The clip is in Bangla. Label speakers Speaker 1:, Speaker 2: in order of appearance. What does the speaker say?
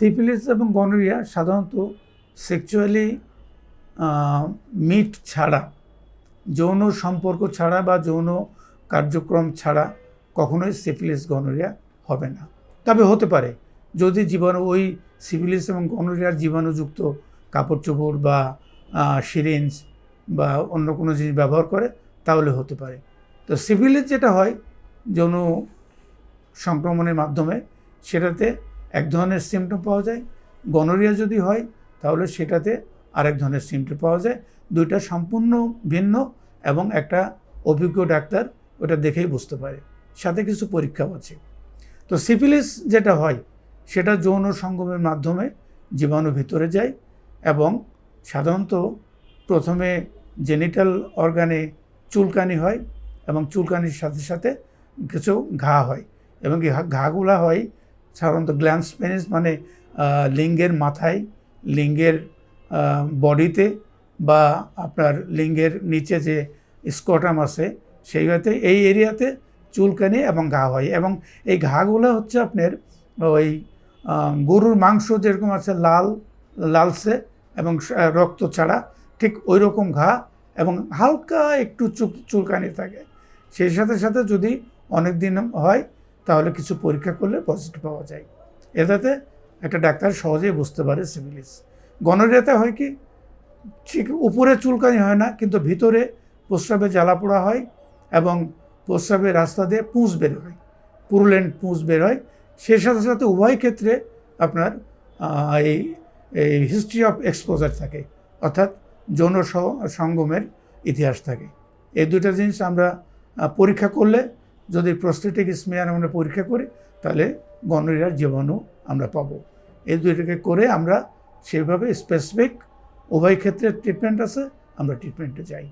Speaker 1: সিফিলিস এবং গনোরিয়া সাধারণত সেক্সুয়ালি মিট ছাড়া, যৌন সম্পর্ক ছাড়া বা যৌন কার্যক্রম ছাড়া কখনোই সিফিলিস, গনোরিয়া হবে না। তবে হতে পারে, যদি জীবাণু, ওই সিফিলিস এবং গনোরিয়ার জীবাণুযুক্ত কাপড় চোপড় বা সিরিঞ্জ বা অন্য কোনো জিনিস ব্যবহার করে, তাহলে হতে পারে। তো সিফিলিস যেটা হয়, যৌন সংক্রমণের মাধ্যমে, সেটাতে এক ধরনের সিমটম পাওয়া যায়। গনোরিয়া যদি হয়, তাহলে সেটাতে আরেক ধরনের সিমটম পাওয়া যায়। দুইটা সম্পূর্ণ ভিন্ন এবং একটা অভিজ্ঞ ডাক্তার ওটা দেখেই বুঝতে পারে। সাথে কিছু পরীক্ষাও আছে। তো সিফিলিস যেটা হয়, সেটা যৌন সঙ্গমের মাধ্যমে জীবাণু ভিতরে যায় এবং সাধারণত প্রথমে জেনিটাল অর্গানে চুলকানি হয় এবং চুলকানির সাথে সাথে কিছু ঘা হয় এবং ঘাগুলা হয় সাধারণত গ্ল্যান্স পেনিস মানে লিঙ্গের মাথায়, লিঙ্গের বডিতে বা আপনার লিঙ্গের নিচে যে স্কটাম আছে সেইগুলোতে এই এরিয়াতে চুলকানি এবং ঘা হয়। এবং এই ঘাগুলো হচ্ছে আপনার ওই গরুর মাংস যেরকম আছে লাল লালসে এবং রক্ত ছাড়া ঠিক ওই রকম ঘা এবং হালকা একটু চুল, চুলকানি থাকে। সেই সাথে সাথে যদি অনেক দিন হয় তাহলে কিছু পরীক্ষা করলে পজিটিভ পাওয়া যায়। এটাতে একটা ডাক্তার সহজেই বুঝতে পারে সিভিলিস গনোরিয়াতে হয় কি, ঠিক উপরে চুলকানি হয় না, কিন্তু ভিতরে প্রস্রাবে জ্বালা পোড়া হয় এবং প্রস্রাবের রাস্তা দিয়ে পুঁজ বের হয় পুরুলেন্ট পুঁজ বের হয়। সেই সাথে সাথে উভয় ক্ষেত্রে আপনার এই এই হিস্ট্রি অফ এক্সপোজার থাকে, অর্থাৎ যৌন সঙ্গমের ইতিহাস থাকে। এই দুটো জিনিস আমরা পরীক্ষা করলে যদি প্রস্টেটিক স্মেয়ার আমরা পরীক্ষা করি, তাহলে গনোরিয়ার জীবাণু আমরা পাবো। এই দুইটাকে করে আমরা সেভাবে স্পেসিফিক উভয় ক্ষেত্রে ট্রিটমেন্ট আছে, আমরা ট্রিটমেন্টে যাই।